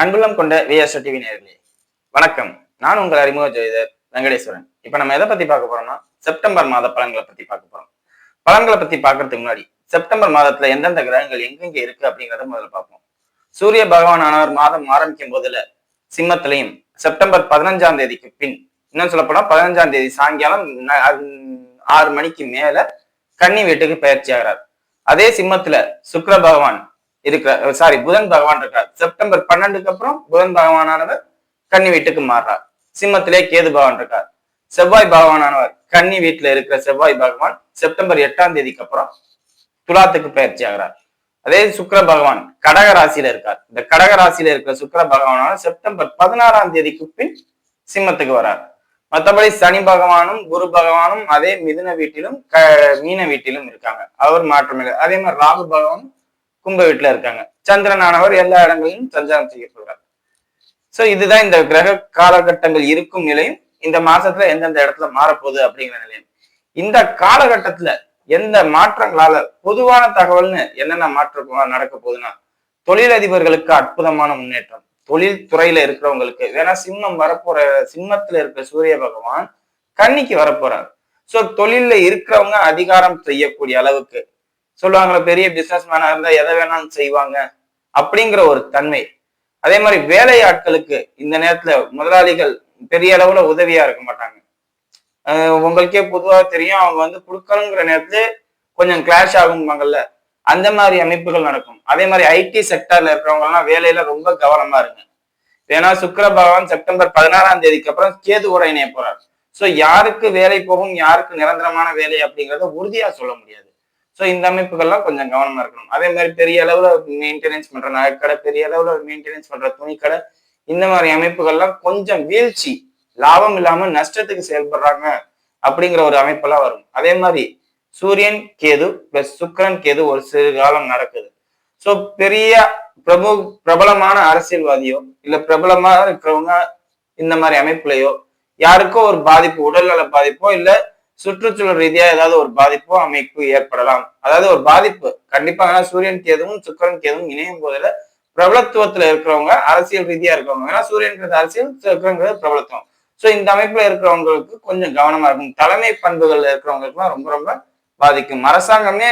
அன்புள்ளம் கொண்ட VSO TV நேர்களே வணக்கம். நான் உங்கள் அறிமுக ஜோதிடர் வெங்கடேஸ்வரன். இப்ப நம்ம எதை பத்தி பார்க்க போறோம்னா செப்டம்பர் மாத பலன்களை பத்தி பார்க்க போறோம். பலன்களை பத்தி பார்க்கறதுக்கு முன்னாடி செப்டம்பர் மாதத்துல எந்தெந்த கிரகங்கள் எங்கெங்க இருக்கு அப்படிங்கறத முதல்ல பார்ப்போம். சூரிய பகவான் ஆனவர் மாதம் ஆரம்பிக்கும் போதுல சிம்மத்திலையும் செப்டம்பர் பதினஞ்சாம் தேதிக்கு பின் இன்னும் சொல்ல போனா பதினஞ்சாம் தேதி சாயங்காலம் ஆறு மணிக்கு மேல கன்னி வீட்டுக்கு பயிற்சி ஆகிறார். அதே சிம்மத்துல சுக்கர பகவான் இருக்கிற சாரி புதன் பகவான் இருக்கார். செப்டம்பர் பன்னெண்டுக்கு அப்புறம் புதன் பகவானானவர் கன்னி வீட்டுக்கு மாறுறார். சிம்மத்திலே கேது பகவான் இருக்கார். செவ்வாய் பகவானானவர் கன்னி வீட்டுல இருக்கிற செவ்வாய் பகவான் செப்டம்பர் எட்டாம் தேதிக்கு அப்புறம் துலாத்துக்கு பயிற்சி ஆகிறார். அதே சுக்கிர பகவான் கடக ராசியில இருக்கார். இந்த கடக ராசியில இருக்கிற சுக்கர பகவானான செப்டம்பர் பதினாறாம் தேதிக்கு பின் சிம்மத்துக்கு வரார். மற்றபடி சனி பகவானும் குரு பகவானும் அதே மிதுன வீட்டிலும் க மீன வீட்டிலும் இருக்காங்க. அவர் மாற்றமில்லை அதே மாதிரி ராகு பகவானும் கும்ப வீட்டுல இருக்காங்க. சந்திரனானவர் எல்லா இடங்களிலும் சஞ்சாரம் செய்ய சொல்றார். சோ இதுதான் இந்த கிரக காலகட்டங்கள் இருக்கும் நிலையும் இந்த மாசத்துல எந்தெந்த இடத்துல மாறப்போகுது அப்படிங்கிற நிலையம். இந்த காலகட்டத்துல எந்த மாற்றங்களால பொதுவான தகவல்னு என்னென்ன மாற்றம் நடக்க போகுதுன்னா தொழிலதிபர்களுக்கு அற்புதமான முன்னேற்றம். தொழில் துறையில இருக்கிறவங்களுக்கு வேணா சிம்மம் வரப்போற சிம்மத்துல இருக்க சூரிய பகவான் கன்னிக்கு வரப்போறார். சோ தொழில்ல இருக்கிறவங்க அதிகாரம் செய்யக்கூடிய அளவுக்கு சொல்லுவாங்களே பெரிய பிசினஸ் மேனா இருந்தா எதை வேணாலும் செய்வாங்க அப்படிங்கிற ஒரு தன்மை. அதே மாதிரி வேலை ஆட்களுக்கு இந்த நேரத்துல முதலாளிகள் பெரிய அளவுல உதவியா இருக்க மாட்டாங்க. உங்களுக்கே பொதுவா தெரியும் அவங்க வந்து கொடுக்கணுங்கிற நேரத்துல கொஞ்சம் கிளாஷ் ஆகும்பாங்கல்ல அந்த மாதிரி அமைப்புகள் நடக்கும். அதே மாதிரி ஐடி செக்டர்ல இருக்கிறவங்கலாம் வேலையில ரொம்ப கவனமா இருங்க. ஏன்னா சுக்கர பகவான் செப்டம்பர் பதினாறாம் தேதிக்கு அப்புறம் கேது கூட இணைய போறார். ஸோ யாருக்கு வேலை போகும் யாருக்கு நிரந்தரமான வேலை அப்படிங்கிறத உறுதியா சொல்ல முடியாது. ஸோ இந்த அமைப்புகள்லாம் கொஞ்சம் கவனமா இருக்கணும். அதே மாதிரி பெரிய அளவுல மெயின்டெனன்ஸ் பண்ற நகைக்கடை பெரிய அளவுல மெயின்டெனன்ஸ் பண்ற துணிக்கடை இந்த மாதிரி அமைப்புகள்லாம் கொஞ்சம் வீழ்ச்சி லாபம் இல்லாம நஷ்டத்துக்கு செயல்படுறாங்க அப்படிங்கிற ஒரு அமைப்பெல்லாம் வரும். அதே மாதிரி சூரியன் கேது பிளஸ் சுக்கிரன் கேது ஒரு சிறு காலம் நடக்குது. ஸோ பெரிய பிரபு பிரபலமான அரசியல்வாதியோ இல்ல பிரபலமா இருக்கிறவங்க இந்த மாதிரி அமைப்புலையோ யாருக்கோ ஒரு பாதிப்பு உடல்நல பாதிப்போ இல்ல சுற்றுச்சூழல் ரீதியா ஏதாவது ஒரு பாதிப்போ அமைப்பு ஏற்படலாம். அதாவது ஒரு பாதிப்பு. கண்டிப்பா ஏன்னா சூரியன் கேதுவும் சுக்கரன் கேதுவும் இணையும் போதுல பிரபலத்துவத்துல இருக்கிறவங்க அரசியல் ரீதியா இருக்கிறவங்க. ஏன்னா சூரியன்கிறது அரசியல் சுக்கரங்கிறது பிரபலத்துவம். ஸோ இந்த அமைப்புல இருக்கிறவங்களுக்கு கொஞ்சம் கவனமா இருக்கும் தலைமை பண்புகள்ல இருக்கிறவங்களுக்குலாம் ரொம்ப ரொம்ப பாதிக்கும். அரசாங்கமே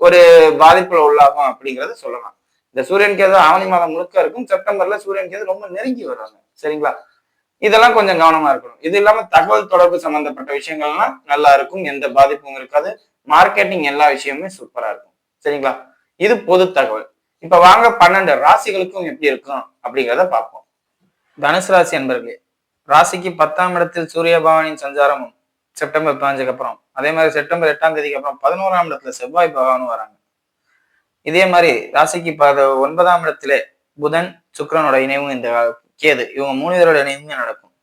ஒரு பாதிப்புல உள்ளாகும் அப்படிங்கறத சொல்லலாம். இந்த சூரியன் கேது ஆவணி மாதம் முழுக்க இருக்கும். செப்டம்பர்ல சூரியன் கேது ரொம்ப நெருங்கி வர்றாங்க. சரிங்களா? இதெல்லாம் கொஞ்சம் கவனமா இருக்கணும். இது இல்லாம தகவல் தொடர்பு சம்பந்தப்பட்ட விஷயங்கள்லாம் நல்லா இருக்கும் எந்த பாதிப்பும் இருக்காது. மார்க்கெட்டிங் எல்லா விஷயமுமே சூப்பரா இருக்கும். சரிங்களா? இது பொது தகவல். இப்ப வாங்க பன்னெண்டு ராசிகளுக்கும் எப்படி இருக்கும் அப்படிங்கிறத பார்ப்போம். தனுசு ராசி என்பர்களே ராசிக்கு பத்தாம் இடத்தில் சூரிய பகவானின் சஞ்சாரமும் செப்டம்பர் பதினஞ்சுக்கு அப்புறம் அதே மாதிரி செப்டம்பர் எட்டாம் தேதிக்கு அப்புறம் பதினோராம் இடத்துல செவ்வாய் பகவானும் வராங்க. இதே மாதிரி ராசிக்கு ப ஒன்பதாம் இடத்துல புதன் சுக்கரனோட இணைவும் இந்த கேது இவங்க மூணு பேரோட இணைந்து நடக்கும்.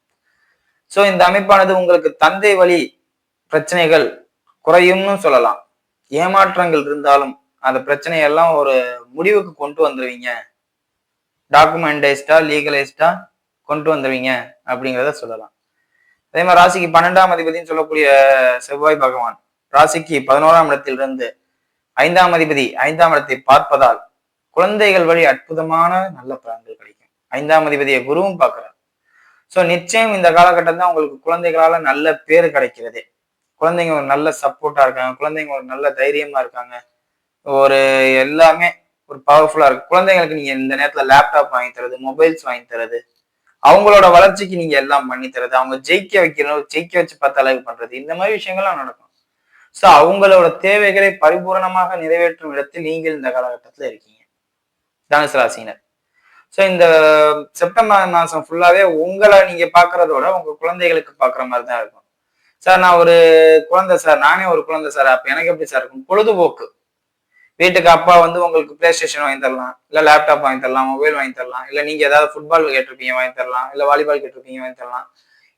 சோ இந்த அமைப்பானது உங்களுக்கு தந்தை வழி பிரச்சனைகள் குறையும்னு சொல்லலாம். ஏமாற்றங்கள் இருந்தாலும் அந்த பிரச்சனையெல்லாம் ஒரு முடிவுக்கு கொண்டு வந்துருவீங்க. டாக்குமெண்டைஸ்டா லீகலைஸ்டா கொண்டு வந்துருவீங்க அப்படிங்கிறத சொல்லலாம். அதே மாதிரி ராசிக்கு பன்னெண்டாம் அதிபதினு சொல்லக்கூடிய செவ்வாய் பகவான் ராசிக்கு பதினோராம் இடத்திலிருந்து ஐந்தாம் அதிபதி ஐந்தாம் இடத்தை பார்ப்பதால் குழந்தைகள் வழி அற்புதமான நல்ல பலன்கள் கிடைக்கும். ஐந்தாம் அதிபதியை குருவும் பார்க்குறார். சோ நிச்சயம் இந்த காலகட்டம் தான் உங்களுக்கு குழந்தைகளால நல்ல பேர் கிடைக்கிறது. குழந்தைங்க ஒரு நல்ல சப்போர்ட்டா இருக்காங்க. குழந்தைங்க ஒரு நல்ல தைரியமா இருக்காங்க. ஒரு எல்லாமே ஒரு பவர்ஃபுல்லா இருக்கு. குழந்தைங்களுக்கு நீங்க இந்த நேரத்துல லேப்டாப் வாங்கி தரது மொபைல்ஸ் வாங்கி தரது அவங்களோட வளர்ச்சிக்கு நீங்க எல்லாம் பண்ணி தரது அவங்க ஜெயிக்க வைக்கிறோம் ஜெயிக்க வச்சு பார்த்து அழகு பண்றது இந்த மாதிரி விஷயங்கள்லாம் நடக்கும். ஸோ அவங்களோட தேவைகளை பரிபூரணமாக நிறைவேற்றும் இடத்தில் நீங்கள் இந்த காலகட்டத்துல இருக்கீங்க. தனுசு ராசினர் ஸோ இந்த செப்டம்பர் மாதம் ஃபுல்லாகவே உங்களை நீங்கள் பார்க்குறதோட உங்கள் குழந்தைகளுக்கு பார்க்குற மாதிரி தான் இருக்கும். சார் நான் ஒரு குழந்தை சார் நானே ஒரு குழந்தை சார் அப்போ எனக்கு எப்படி சார் இருக்கும்? பொழுதுபோக்கு. வீட்டுக்கு அப்பா வந்து உங்களுக்கு பிளே ஸ்டேஷன் வாங்கி தரலாம். இல்லை லேப்டாப் வாங்கி தரலாம் மொபைல் வாங்கி தரலாம். இல்லை நீங்கள் ஏதாவது ஃபுட்பால் கேட்டிருப்பீங்க வாங்கி தரலாம். இல்லை வாலிபால் கேட்டிருப்பீங்க வாங்கி தரலாம்.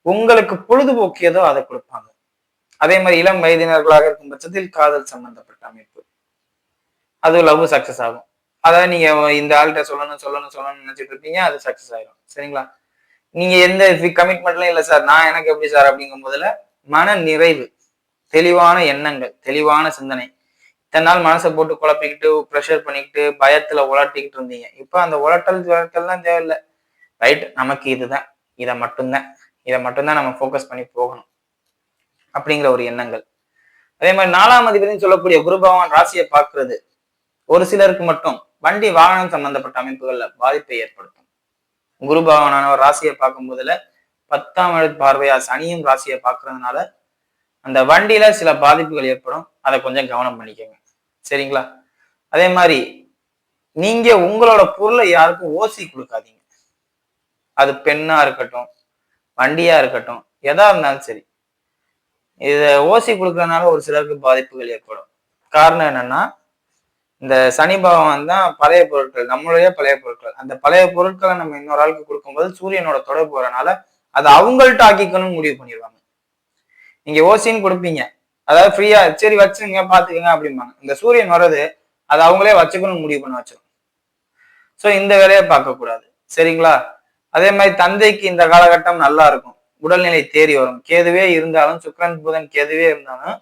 உங்களுக்கு பொழுதுபோக்கு ஏதோ அதை கொடுப்பாங்க. அதே மாதிரி இளம் வயதினர்களாக இருக்கும் பட்சத்தில் காதல் சம்பந்தப்பட்ட அமைப்பு. அது லவ் சக்சஸ் ஆகும். அதாவது நீங்க இந்த ஆள்கிட்ட சொல்லணும் சொல்லணும் சொல்லணும்னு நினைச்சிட்டு இருப்பீங்க அது சக்சஸ் ஆயிடும் சரிங்களா? நீங்க எந்த கமிட்மெண்ட்லயும் இல்லை சார் நான் எனக்கு எப்படி சார் அப்படிங்கும் போதுல மன நிறைவு தெளிவான எண்ணங்கள் தெளிவான சிந்தனை. இத்தனை நாள் மனசை போட்டு குழப்பிக்கிட்டு ப்ரெஷர் பண்ணிக்கிட்டு பயத்துல உலட்டிக்கிட்டு இருந்தீங்க. இப்போ அந்த உலட்டல் உலட்டல்லாம் தேவையில்லை. ரைட் நமக்கு இதுதான். இதை மட்டும்தான். இதை மட்டும்தான் நம்ம ஃபோக்கஸ் பண்ணி போகணும். அப்படிங்கிற ஒரு எண்ணங்கள். அதே மாதிரி நாலாம் அதிபதினு சொல்லக்கூடிய குரு பகவான் ராசியை பார்க்கறது. ஒரு சிலருக்கு மட்டும் வண்டி வாகனம் சம்பந்தப்பட்ட அமைப்புகள்ல பாதிப்பை ஏற்படுத்தும். குரு பகவானவர் ராசியை பார்க்கும் போதுல பத்தாம் இடத்து பார்வையா சனியும் ராசியை பார்க்கறதுனால அந்த வண்டியில சில பாதிப்புகள் ஏற்படும். அதை கொஞ்சம் கவனம் பண்ணிக்கோங்க. சரிங்களா? அதே மாதிரி நீங்க உங்களோட பொருளை யாருக்கும் ஓசி கொடுக்காதீங்க. அது பெண்ணா இருக்கட்டும் வண்டியா இருக்கட்டும் எதா இருந்தாலும் சரி. இதை ஓசி கொடுக்கறதுனால ஒரு சிலருக்கு பாதிப்புகள் ஏற்படும். காரணம் என்னன்னா இந்த சனி பகவான் தான் பழைய பொருட்கள் நம்மளுடைய பழைய பொருட்கள். அந்த பழைய பொருட்களை நம்ம இன்னொரு ஆளுக்கு கொடுக்கும்போது சூரியனோட தொடர்பு வரனால அதை அவங்கள்ட்ட ஆக்கிக்கணும்னு முடிவு பண்ணிடுவாங்க. நீங்க ஓசின்னு கொடுப்பீங்க. அதாவது ஃப்ரீயா சரி வச்சுருங்க பாத்துக்கங்க அப்படிம்பாங்க. இந்த சூரியன் வர்றது அதை அவங்களே வச்சுக்கணும்னு முடிவு பண்ண வச்சிடும் ஸோ இந்த வேலையை பார்க்கக்கூடாது. சரிங்களா? அதே மாதிரி தந்தைக்கு இந்த காலகட்டம் நல்லா இருக்கும். உடல்நிலை தேறி வரும். கேதுவே இருந்தாலும் சுக்கரன் புதன் கேதுவே இருந்தாலும்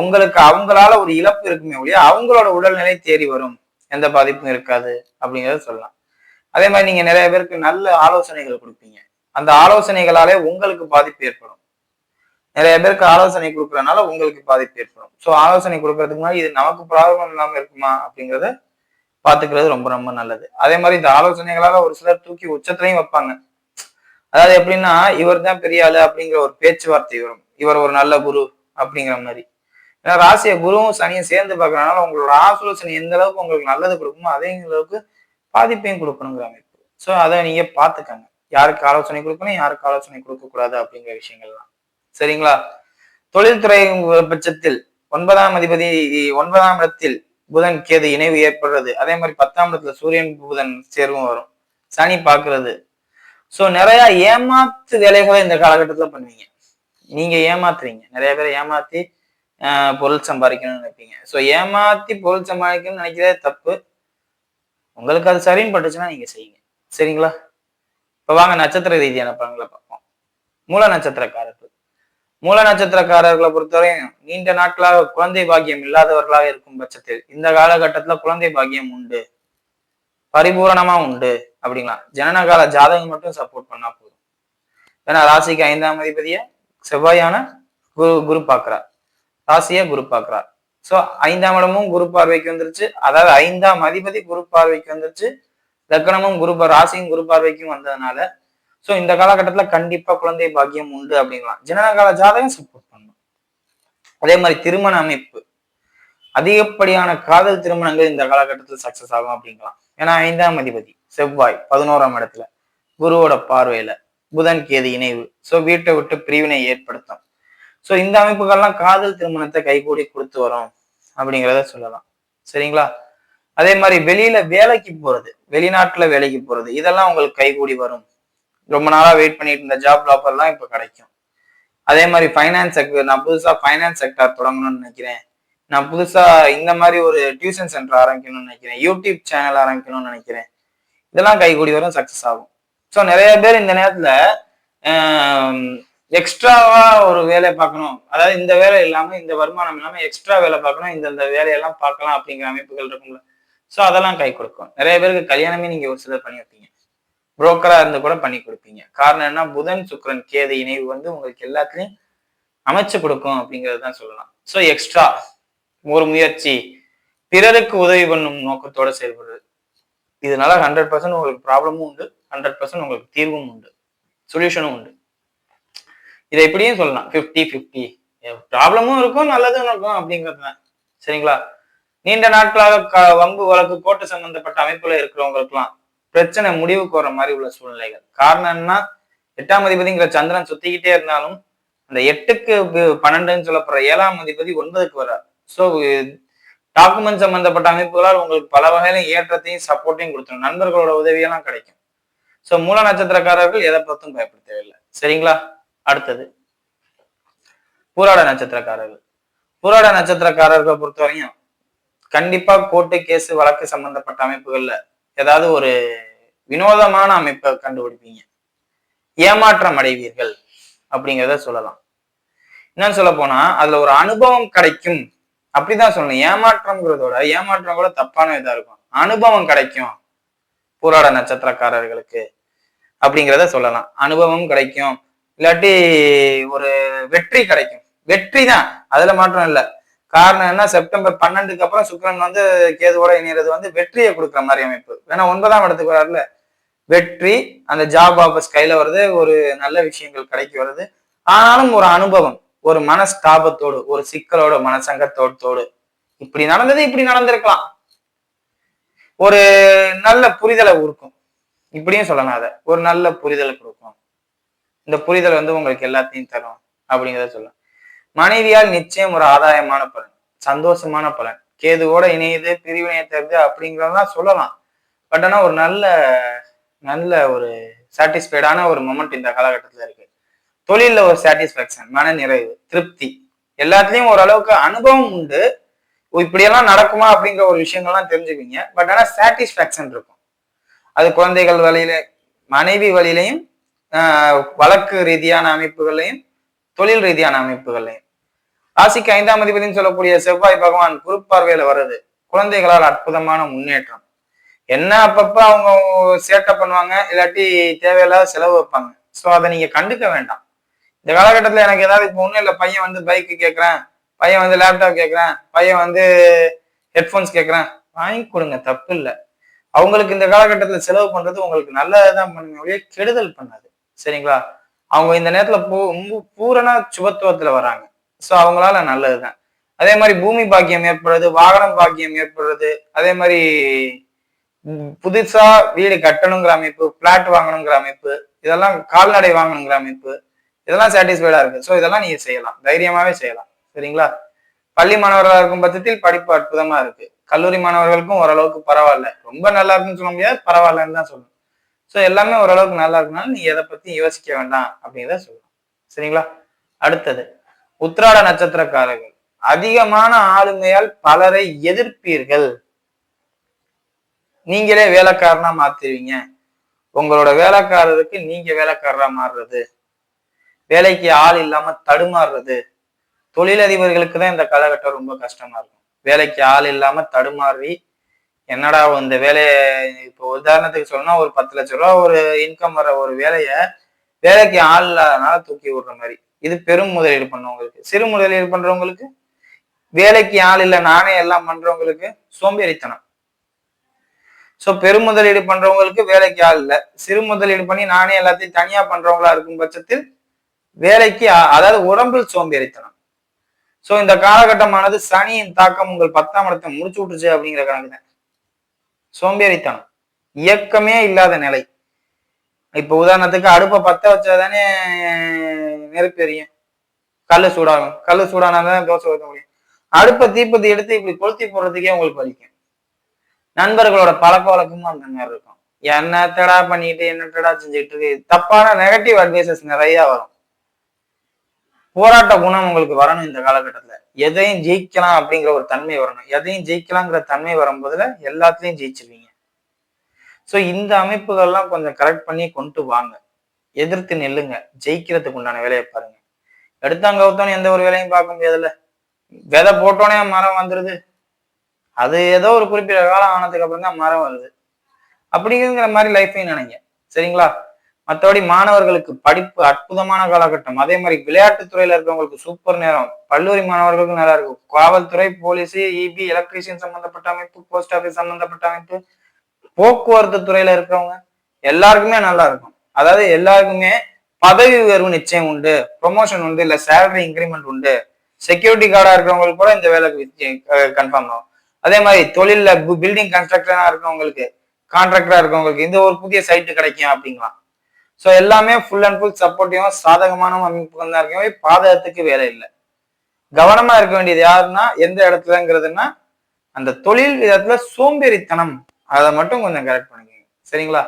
உங்களுக்கு அவங்களால ஒரு இழப்பு இருக்குமே ஒழிய அவங்களோட உடல்நிலை தேறி வரும். எந்த பாதிப்பும் இருக்காது அப்படிங்கறத சொல்லலாம். அதே மாதிரி நீங்க நிறைய பேருக்கு நல்ல ஆலோசனைகள் கொடுப்பீங்க. அந்த ஆலோசனைகளாலே உங்களுக்கு பாதிப்பு ஏற்படும். நிறைய பேருக்கு ஆலோசனை கொடுக்கறதுனால உங்களுக்கு பாதிப்பு ஏற்படும். ஸோ ஆலோசனை கொடுக்கறதுக்கு முன்னாடி இது நமக்கு ப்ராப்ளம் இல்லாம இருக்குமா அப்படிங்கிறத பாத்துக்கிறது ரொம்ப ரொம்ப நல்லது. அதே மாதிரி இந்த ஆலோசனைகளால ஒரு சிலர் தூக்கி உச்சத்திலையும் வைப்பாங்க. அதாவது எப்படின்னா இவர் தான் பெரிய ஆளு அப்படிங்கிற ஒரு பேச்சுவார்த்தை வரும். இவர் ஒரு நல்ல குரு அப்படிங்கிற மாதிரி. ஏன்னா ராசியை குருவும் சனியும் சேர்ந்து பார்க்கறதுனால உங்களோட ஆலோசனை எந்த அளவுக்கு உங்களுக்கு நல்லது கொடுக்குமோ அதே அளவுக்கு பாதிப்பையும் கொடுக்கணுங்கிற அமைப்பு. ஸோ அதை நீங்க பார்த்துக்கங்க. யாருக்கு ஆலோசனை கொடுக்கணும் யாருக்கு ஆலோசனை கொடுக்கக்கூடாது அப்படிங்கிற விஷயங்கள்லாம். சரிங்களா? தொழில்துறை பட்சத்தில் ஒன்பதாம் அதிபதி ஒன்பதாம் இடத்தில் புதன் கேது இணைவு ஏற்படுறது. அதே மாதிரி பத்தாம் இடத்துல சூரியன் புதன் சேர்வும் வரும். சனி பார்க்கறது. ஸோ நிறைய ஏமாத்து வேலைகளை இந்த காலகட்டத்துல பண்ணுவீங்க. நீங்க ஏமாத்துறீங்க. நிறைய பேரை ஏமாத்தி பொருள் சம்பாதிக்கணும்னு நினைப்பீங்க. ஸோ ஏமாத்தி பொருள் சம்பாதிக்கணும்னு நினைக்கிறதே தப்பு. உங்களுக்கு அது சரின்னு பட்டுச்சுன்னா நீங்க செய்யுங்க. சரிங்களா? இப்போ வாங்க நட்சத்திர ரீதியான பலன்களை பார்ப்போம். மூல நட்சத்திரக்காரர்கள். மூல நட்சத்திரக்காரர்களை பொறுத்தவரையும் நீண்ட நாட்களாக குழந்தை பாக்கியம் இல்லாதவர்களாக இருக்கும் பட்சத்தில் இந்த காலகட்டத்தில் குழந்தை பாக்கியம் உண்டு. பரிபூரணமா உண்டு. அப்படிங்களா? ஜனனகால ஜாதகம் மட்டும் சப்போர்ட் பண்ணா போதும். ஏன்னா ராசிக்கு ஐந்தாம் அதிபதிய செவ்வாயான குரு குரு பார்க்கிறார். ராசியை குரு பார்க்கிறார். சோ ஐந்தாம் இடமும் குரு பார்வைக்கு வந்துருச்சு. அதாவது ஐந்தாம் அதிபதி குரு பார்வைக்கு வந்துருச்சு. லக்னமும் குரு ராசியும் குரு பார்வைக்கும் வந்ததுனால சோ இந்த காலகட்டத்துல கண்டிப்பா குழந்தை பாக்கியம் உண்டு அப்படிங்கலாம். ஜனனகால ஜாதகம் சப்போர்ட் பண்ணும். அதே மாதிரி திருமண அமைப்பு. அதிகப்படியான காதல் திருமணங்கள் இந்த காலகட்டத்தில் சக்சஸ் ஆகும் அப்படிங்கலாம். ஏன்னா ஐந்தாம் அதிபதி செவ்வாய் பதினோராம் இடத்துல குருவோட பார்வையில புதன் கேது இணைவு. சோ வீட்டை விட்டு பிரிவினை ஏற்படுத்தும். ஸோ இந்த அமைப்புகள்லாம் காதல் திருமணத்தை கைகூடி கொடுத்து வரும் அப்படிங்கிறத சொல்லலாம். சரிங்களா? அதே மாதிரி வெளியில வேலைக்கு போறது வெளிநாட்டுல வேலைக்கு போறது இதெல்லாம் உங்களுக்கு கைகூடி வரும். ரொம்ப நாளா வெயிட் பண்ணிட்டு இருந்த ஜாப் ஆஃபர்லாம் இப்போ கிடைக்கும். அதே மாதிரி ஃபைனான்ஸ் செக்டர் நான் புதுசா ஃபைனான்ஸ் செக்டர் தொடங்கணும்னு நினைக்கிறேன். நான் புதுசா இந்த மாதிரி ஒரு டியூஷன் சென்டர் ஆரம்பிக்கணும்னு நினைக்கிறேன். யூடியூப் சேனல் ஆரம்பிக்கணும்னு நினைக்கிறேன். இதெல்லாம் கைகூடி வரும் சக்சஸ் ஆகும். ஸோ நிறைய பேர் இந்த நேரத்துல எக்ஸ்ட்ராவா ஒரு வேலை பார்க்கணும். அதாவது இந்த வேலை இல்லாம இந்த வருமானம் இல்லாம எக்ஸ்ட்ரா வேலை பார்க்கணும் இந்த இந்த வேலையெல்லாம் பார்க்கலாம் அப்படிங்கிற அமைப்புகள் இருக்கும்ல. ஸோ அதெல்லாம் கை கொடுக்கும். நிறைய பேருக்கு கல்யாணமே நீங்க ஒரு சிலர் பண்ணி வைப்பீங்க. புரோக்கரா இருந்து கூட பண்ணி கொடுப்பீங்க. காரணம் என்ன புதன் சுக்கரன் கேது இணைவு வந்து உங்களுக்கு எல்லாத்துலயும் அமைச்சு கொடுக்கும் அப்படிங்கிறது தான் சொல்லலாம். ஸோ எக்ஸ்ட்ரா ஒரு முயற்சி. பிறருக்கு உதவி பண்ணும் நோக்கத்தோட செயல்படுறது. இதனால ஹண்ட்ரட் பர்சன்ட் உங்களுக்கு ப்ராப்ளமும் உண்டு. ஹண்ட்ரட் பர்சன்ட் உங்களுக்கு தீர்வும் உண்டு. சொல்யூஷனும் உண்டு. இதை இப்படியும் சொல்லலாம். ஃபிஃப்டி ஃபிஃப்டி ப்ராப்ளமும் இருக்கும் நல்லதும் இருக்கும் அப்படிங்கிறது தான். சரிங்களா? நீண்ட நாட்களாக க- வம்பு வழக்கு கோட்டை சம்பந்தப்பட்ட அமைப்புல இருக்கிறவங்களுக்குலாம் பிரச்சனை முடிவுக்கு வர மாதிரி உள்ள சூழ்நிலைகள். காரணம் என்ன எட்டாம் அதிபதிங்கிற சந்திரன் சுத்திக்கிட்டே இருந்தாலும் அந்த எட்டுக்கு பன்னெண்டுன்னு சொல்லப்படுற ஏழாம் அதிபதி ஒன்பதுக்கு வர்றார். ஸோ டாக்குமெண்ட் சம்பந்தப்பட்ட அமைப்புகளால் உங்களுக்கு பல வகையில ஏற்றத்தையும் சப்போர்ட்டையும் கொடுத்துரும். நண்பர்களோட உதவியெல்லாம் கிடைக்கும். ஸோ மூல நட்சத்திரக்காரர்கள் எதை பார்த்தும் பயப்பட தேவையில்லை சரிங்களா? அடுத்தது பூராட நட்சத்திரக்காரர்கள். பூராட நட்சத்திரக்காரர்களை பொறுத்தவரையும் கண்டிப்பா கோர்ட்டு கேஸ் வழக்கு சம்பந்தப்பட்ட அமைப்புகள்ல ஏதாவது ஒரு வினோதமான அமைப்பை கண்டுபிடிப்பீங்க. ஏமாற்றம் அடைவீர்கள் அப்படிங்கிறத சொல்லலாம். என்னன்னு சொல்ல போனா அதுல ஒரு அனுபவம் கிடைக்கும். அப்படிதான் சொல்லணும். ஏமாற்றம்ங்கிறதோட ஏமாற்றம் கூட தப்பான இதா இருக்கும். அனுபவம் கிடைக்கும் பூராட நட்சத்திரக்காரர்களுக்கு அப்படிங்கிறத சொல்லலாம். அனுபவம் கிடைக்கும். இல்லாட்டி ஒரு வெற்றி கிடைக்கும். வெற்றி தான் அதுல மாற்றம் இல்லை. காரணம் என்ன? செப்டம்பர் பன்னெண்டுக்கு அப்புறம் சுக்கிரன் வந்து கேதுவோட இணையிறது வந்து வெற்றியை கொடுக்குற மாதிரி அமைப்பு. ஏன்னா ஒன்பதாம் இடத்துக்கு வராருல வெற்றி அந்த ஜாப் ஆஃபர்ஸ் கையில வருது. ஒரு நல்ல விஷயங்கள் கிடைக்கி வருது. ஆனாலும் ஒரு அனுபவம் ஒரு மனஸ்தாபத்தோடு ஒரு சிக்கலோட மனசங்கத்தோடு. இப்படி நடந்தது இப்படி நடந்திருக்கலாம். ஒரு நல்ல புரிதலை இருக்கும் இப்படியும் சொல்லலாம் அதை. ஒரு நல்ல புரிதலை கொடுக்கும். இந்த புரிதல் வந்து உங்களுக்கு எல்லாத்தையும் தரும் அப்படிங்கிறத சொல்லலாம் மனைவியால் நிச்சயம் ஒரு ஆதாயமான பலன் சந்தோஷமான பலன். கேதுவோட இணையுது பிரிவினையை தருது அப்படிங்கிறதெல்லாம் சொல்லலாம். பட் ஆனால் ஒரு நல்ல நல்ல ஒரு சாட்டிஸ்ஃபைடான ஒரு மொமெண்ட் இந்த காலகட்டத்தில் இருக்கு. தொழிலில் ஒரு சாட்டிஸ்ஃபேக்ஷன் மன நிறைவு திருப்தி. எல்லாத்துலேயும் ஓரளவுக்கு அனுபவம் உண்டு. இப்படியெல்லாம் நடக்குமா அப்படிங்கிற ஒரு விஷயங்கள்லாம் தெரிஞ்சுக்குவீங்க. பட் ஆனால் சாட்டிஸ்ஃபேக்ஷன் இருக்கும். அது குழந்தைகள் வழியில மனைவி வழியிலையும் வழக்கு ரீதியான அமைப்புகளையும் தொழில் ரீதியான அமைப்புகளையும். ராசிக்கு ஐந்தாம் அதிபதினு சொல்லக்கூடிய செவ்வாய் பகவான் குறுப்பார்வையில வருது குழந்தைகளால் அற்புதமான முன்னேற்றம். என்ன அப்பப்ப அவங்க சேட்டை பண்ணுவாங்க இல்லாட்டி தேவையில்லாத செலவு வைப்பாங்க. ஸோ அதை நீங்க கண்டுக்க வேண்டாம். இந்த காலகட்டத்தில் எனக்கு ஏதாவது இப்போ ஒன்றும் இல்லை பையன் வந்து பைக்கு கேட்குறேன் பையன் வந்து லேப்டாப் கேட்குறேன் பையன் வந்து ஹெட்ஃபோன்ஸ் கேட்குறேன் வாங்கி கொடுங்க தப்பு இல்லை அவங்களுக்கு இந்த காலகட்டத்தில் செலவு பண்ணுறது உங்களுக்கு நல்லதுதான் பண்ணுங்க ஒழிய கெடுதல் பண்ணாது. சரிங்களா? அவங்க இந்த நேரத்துல பூ பூரண சுபத்துவத்துல வராங்க. ஸோ அவங்களால நல்லதுதான். அதே மாதிரி பூமி பாக்கியம் ஏற்படுறது வாகனம் பாக்கியம் ஏற்படுறது அதே மாதிரி புதுசா வீடு கட்டணுங்கிற அமைப்பு பிளாட் வாங்கணுங்கிற அமைப்பு இதெல்லாம் கால்நடை வாங்கணுங்கிற அமைப்பு இதெல்லாம் சாட்டிஸ்ஃபைடா இருக்கு. ஸோ இதெல்லாம் நீங்க செய்யலாம். தைரியமாவே செய்யலாம். சரிங்களா? பள்ளி மாணவர்களாக இருக்கும் பட்சத்தில் படிப்பு அற்புதமா இருக்கு. கல்லூரி மாணவர்களுக்கும் ஓரளவுக்கு பரவாயில்ல. ரொம்ப நல்லா இருக்குன்னு சொல்ல முடியாது பரவாயில்லன்னு தான் சொல்லணும். ஸோ எல்லாமே ஓரளவுக்கு நல்லா இருக்குனாலும் நீ எதை பத்தி யோசிக்க வேண்டாம் அப்படிங்கிறத சொல்லலாம் சரிங்களா? அடுத்தது உத்திராட நட்சத்திரக்காரர்கள். அதிகமான ஆளுமையால் பலரை எதிர்ப்பீர்கள். நீங்களே வேலைக்காரனா மாத்திருவீங்க. உங்களோட வேலைக்காரருக்கு நீங்க வேலைக்காரரா மாறுறது. வேலைக்கு ஆள் இல்லாம தடுமாறுறது. தொழிலதிபர்களுக்கு தான் இந்த காலகட்டம் ரொம்ப கஷ்டமா இருக்கும். வேலைக்கு ஆள் இல்லாம தடுமாறி என்னடா இந்த வேலையை இப்போ உதாரணத்துக்கு சொல்லணும்னா ஒரு பத்து லட்ச ரூபா ஒரு இன்கம் வர ஒரு வேலையை வேலைக்கு ஆள் இல்லாதனால தூக்கி விடுற மாதிரி. இது பெரும் முதலீடு பண்ணவங்களுக்கு. சிறு முதலீடு பண்றவங்களுக்கு வேலைக்கு ஆள் இல்லை நானே எல்லாம் பண்றவங்களுக்கு சோம்பேறித்தனம். ஸோ பெரும் முதலீடு பண்றவங்களுக்கு வேலைக்கு ஆள் இல்லை. சிறு முதலீடு பண்ணி நானே எல்லாத்தையும் தனியா பண்றவங்களா இருக்கும் பட்சத்தில் வேலைக்கு அதாவது உடம்பில் சோம்பேறித்தனம். சோ இந்த காலகட்டமானது சனியின் தாக்கம் உங்கள் பத்தாம் இடத்தை முடிச்சு விட்டுருச்சு அப்படிங்கிற கணக்கு தான் சோம்பேறித்தனம். இயக்கமே இல்லாத நிலை. இப்போ உதாரணத்துக்கு அடுப்பை பற்ற வச்சா தானே நெருப்பு எரியும். கல் சூடாகும். கல் சூடானா தான் தோசை ஊற்ற முடியும். அடுப்பை தீப்பத்தி எடுத்து இப்படி கொளுத்தி போடுறதுக்கே உங்களுக்கு வலிக்கும். நண்பர்களோட பழக்க வழக்கமும் அந்த மாதிரி இருக்கும். என்னத்தடா பண்ணிட்டு என்னத்தடா செஞ்சுட்டு இருக்கு? தப்பான நெகட்டிவ் அட்வைசஸ் நிறைய வரும். போராட்ட குணம் உங்களுக்கு வரணும் இந்த காலகட்டத்தில். எதையும் ஜெயிக்கலாம் அப்படிங்கிற ஒரு தன்மை வரணும். எதையும் ஜெயிக்கலாங்கிற தன்மை வரும்போதுல எல்லாத்துலயும் ஜெயிச்சிருவீங்க. ஸோ இந்த அமைப்புகள்லாம் கொஞ்சம் கரெக்ட் பண்ணி கொண்டு வாங்க. எதிர்த்து நெல்லுங்க. ஜெயிக்கிறதுக்கு உண்டான வேலையை பாருங்க. எடுத்தாங்க கவுத்தோன்னு எந்த ஒரு வேலையும் பார்க்க முடியாதுல்ல. விதை போட்டோன்னே மரம் வந்துருது. அது ஏதோ ஒரு குறிப்பிட்ட காலம் ஆனதுக்கு அப்புறம் தான் மரம் வருது. அப்படிங்கிற மாதிரி லைஃபையும் நினைங்க. சரிங்களா? மற்றபடி மாணவர்களுக்கு படிப்பு அற்புதமான காலகட்டம். அதே மாதிரி விளையாட்டுத்துறையில இருக்கிறவங்களுக்கு சூப்பர் நேரம். கல்லூரி மாணவர்களுக்கும் நல்லா இருக்கும். காவல்துறை போலீஸ் இபி எலக்ட்ரீஷியன் சம்பந்தப்பட்ட அமைப்பு போஸ்ட் ஆஃபீஸ் சம்பந்தப்பட்ட அமைப்பு போக்குவரத்து துறையில இருக்கிறவங்க எல்லாருக்குமே நல்லா இருக்கும். அதாவது எல்லாருக்குமே பதவி உயர்வு நிச்சயம் உண்டு ப்ரொமோஷன் உண்டு இல்ல சேலரி இன்க்ரிமெண்ட் உண்டு. செக்யூரிட்டி கார்டா இருக்கிறவங்களுக்கு கூட இந்த வேலைக்கு கன்ஃபார்ம் ஆகும். அதே மாதிரி தொழில பில்டிங் கன்ஸ்ட்ரக்டரா இருக்கிறவங்களுக்கு கான்ட்ராக்டரா இருக்கவங்களுக்கு இந்த ஒரு புதிய சைட்டு கிடைக்கும் அப்படிங்களாம் ஸோ எல்லாமே ஃபுல் அண்ட் ஃபுல் சப்போர்ட்டிவாக சாதகமான அமைப்புகள் தான் இருக்கவே பாதகத்துக்கு வேலை இல்லை. கவனமா இருக்க வேண்டியது யாருன்னா எந்த இடத்துலங்கிறதுனா அந்த தொழில் விதத்துல சோம்பேறித்தனம். அதை மட்டும் கொஞ்சம் கரெக்ட் பண்ணிக்கோங்க. சரிங்களா?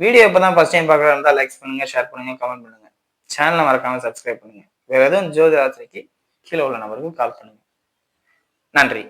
வீடியோ இப்போ தான் ஃபர்ஸ்ட் டைம் பார்க்குறதா இருந்தால் லைக்ஸ் பண்ணுங்க ஷேர் பண்ணுங்க கமெண்ட் பண்ணுங்க. சேனலை மறக்காம சப்ஸ்கிரைப் பண்ணுங்க. வேற எதுவும் ஜோதி ராத்திரிக்கு கீழே உள்ள நபருக்கு கால் பண்ணுங்க. நன்றி.